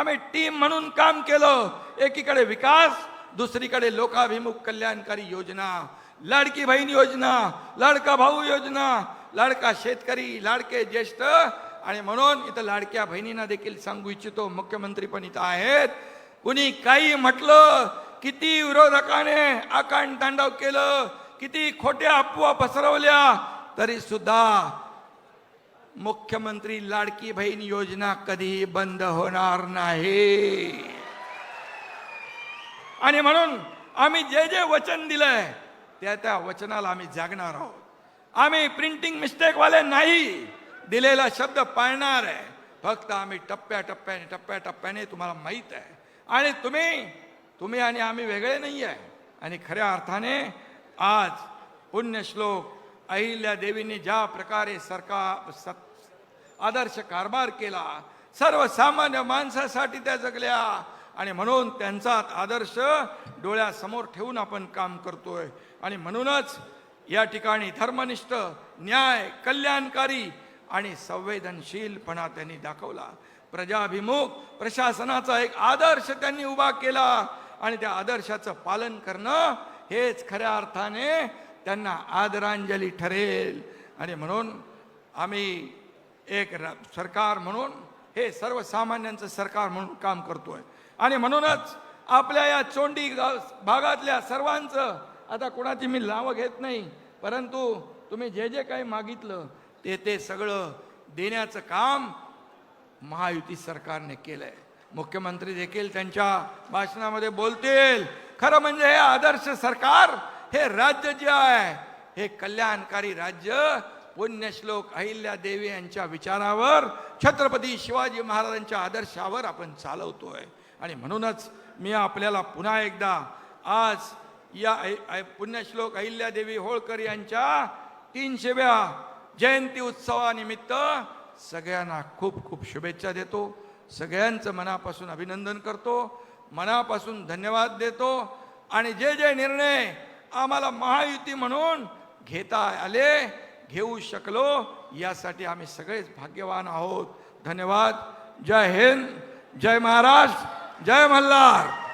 आम्ही टीम म्हणून काम केलं. एकीकडे विकास दुसरीकडे लोकाभिमुख कल्याणकारी योजना. लाडकी बहीण योजना लाडका भाऊ योजना लाडका शेतकरी लाडके ज्येष्ठ. आणि म्हणून इथं लाडक्या बहिणींना देखील सांगू इच्छितो मुख्यमंत्री पण इथं आहेत. कुणी काही म्हटलं किती विरोधकाने आकांड तांडव केलं किती खोट्या अफवा पसरवल्या तरी सुद्धा मुख्यमंत्री लाडकी बहीण योजना कधीही बंद होणार नाही? आणि म्हणून आम्ही जे जे वचन दिलंय त्या त्या वचनाला आम्ही जागणार आहोत. आम्ही प्रिंटिंग मिस्टेकवाले नाही दिलेला शब्द पाळणार आहे. फक्त आम्ही टप्प्या टप्प्याने टप्प्या टप्प्याने तुम्हाला माहीत आहे. आणि तुम्ही तुम्ही आणि आम्ही वेगळे नाही आहे आणि खऱ्या अर्थाने आज पुण्यश्लोक अहिल्यादेवीने ज्या प्रकारे सरकार सत आदर्श कारभार केला सर्वसामान्य माणसासाठी त्या जगल्या आणि म्हणून त्यांचा आदर्श डोळ्यासमोर ठेवून आपण काम करतोय. आणि म्हणूनच या ठिकाणी धर्मनिष्ठ न्याय कल्याणकारी आणि संवेदनशीलपणा त्यांनी दाखवला. प्रजाभिमुख प्रशासनाचा एक आदर्श त्यांनी उभा केला आणि त्या आदर्शाचं पालन करणं हेच खऱ्या अर्थाने त्यांना आदरांजली ठरेल. आणि म्हणून आम्ही एक र- सरकार म्हणून हे सर्वसामान्यांचं सरकार म्हणून काम करतोय. आणि म्हणूनच आपल्या या चोंडी भागातल्या सर्वांचं आता कोणाची मी नावं घेत नाही परंतु तुम्ही जे जे काही मागितलं ते ते सगळं देण्याचं काम महायुती सरकारने केलंय. मुख्यमंत्री देखील त्यांच्या भाषणामध्ये बोलतील. खरं म्हणजे हे आदर्श सरकार हे राज्य जे आहे हे कल्याणकारी राज्य पुण्यश्लोक अहिल्या देवी यांच्या विचारावर छत्रपती शिवाजी महाराजांच्या आदर्शावर आपण चालवतोय. आणि म्हणूनच मी आपल्याला पुन्हा एकदा आज या ऐ- पुण्यश्लोक अहिल्यादेवी होळकर यांच्या तीनशेव्या जयंती उत्सवानिमित्त सगळ्यांना खूप खूप शुभेच्छा देतो. सगळ्यांचं मनापासून अभिनंदन करतो. मनापासून धन्यवाद देतो. आणि जे जे निर्णय आम्हाला महायुती म्हणून घेता आले घेऊ शकलो यासाठी आम्ही सगळेच भाग्यवान आहोत. धन्यवाद. जय हिंद. जय महाराष्ट्र. जय मल्हार.